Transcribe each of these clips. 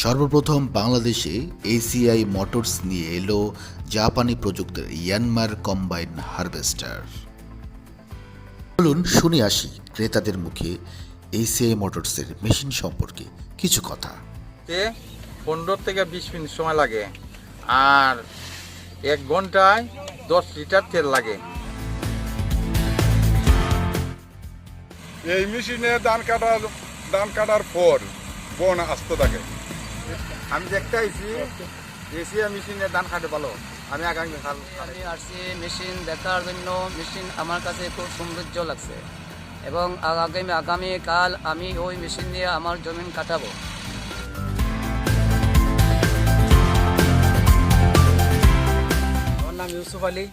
সর্বপ্রথম বাংলাদেশে ACI motors নিয়ে এলো জাপানি প্রযুক্তির ইয়ানমার কম্বাইন হারভেস্টার বলুন শুনে আসি ক্রেতাদের মুখে এসিআই মোটরসের মেশিন সম্পর্কে কিছু কথা। পনেরো থেকে বিশ মিনিট সময় লাগে আর এক ঘন্টায় দশ লিটার তেল লাগে। এই মেশিনে ধান কাটার ধান কাটার পর বন আসতে থাকে। আমি দেখতে আইছি এসিয়া মেশিনে ধান খাটে ভালো। আমি আগামী কাল আমি আসছি মেশিন দেখার জন্য। মেশিন আমার কাছে খুব সৌন্দর্য লাগছে। এবং আগামী আগামীকাল আমি ওই মেশিন দিয়ে আমার জমিন কাটাবো। আমার নাম ইউসুফ আলী।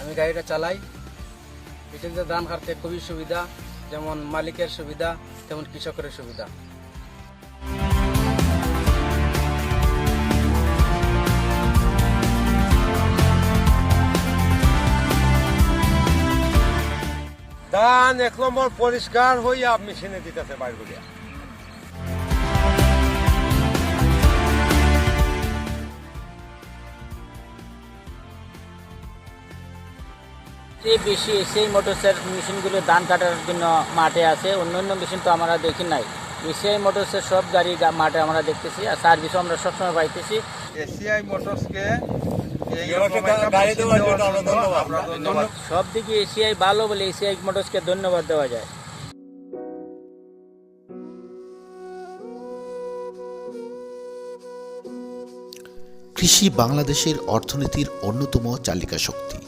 আমি গাড়িটা চালাই। এটাতে ধান কাটতে খুবই সুবিধা। যেমন মালিকের সুবিধা তেমন কৃষকের সুবিধা। ধান এক নম্বর পরিষ্কার হইয়া মেশিনে দিতেছে বাইর করিয়া। বেশি সেই মোটরসের মেশিনগুলো ধান কাটার জন্য মাঠে আছে অন্য অন্য মেশিন তো আমরা দেখি নাই। এসিআই মোটরসের সব গাড়ি মাঠে আমরা দেখতেছি আর সার্ভিসও আমরা সবসময় পাইতেছি। এসিআই মোটরসকে সব দিকে এসিআই ভালো বলে এসিআই মোটরসকে ধন্যবাদ দেওয়া যায়। কৃষি বাংলাদেশের অর্থনীতির অন্যতম চালিকা শক্তি।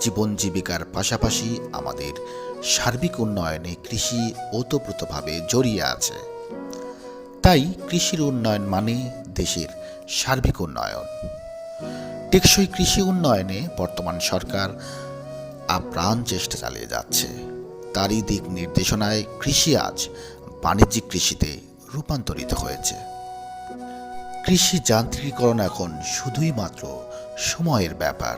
জীবন জীবিকার পাশাপাশি আমাদের সার্বিক উন্নয়নে কৃষি ওতপ্রোতভাবে জড়িয়ে আছে। তাই কৃষির উন্নয়ন মানে দেশের সার্বিক উন্নয়ন। টেকসই কৃষি উন্নয়নে বর্তমান সরকার আপ্রাণ চেষ্টা চালিয়ে যাচ্ছে। তারই দিক নির্দেশনায় কৃষি আজ বাণিজ্যিক কৃষিতে রূপান্তরিত হয়েছে। কৃষি যান্ত্রিকীকরণ এখন শুধুই মাত্র সময়ের ব্যাপার।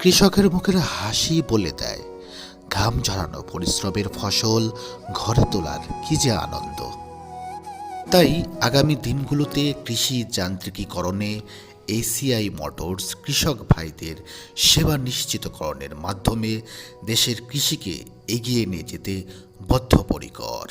কৃষকের মুখের হাসি বলে দেয়, ঘাম ঝরানো পরিশ্রমের ফসল ঘরে তোলার কি যে আনন্দ। তাই আগামী দিনগুলোতে কৃষি যান্ত্রিকীকরণে এসিআই মোটরস কৃষক ভাইদের সেবা নিশ্চিতকরণের মাধ্যমে দেশের কৃষিকে এগিয়ে নিয়ে যেতে বদ্ধপরিকর।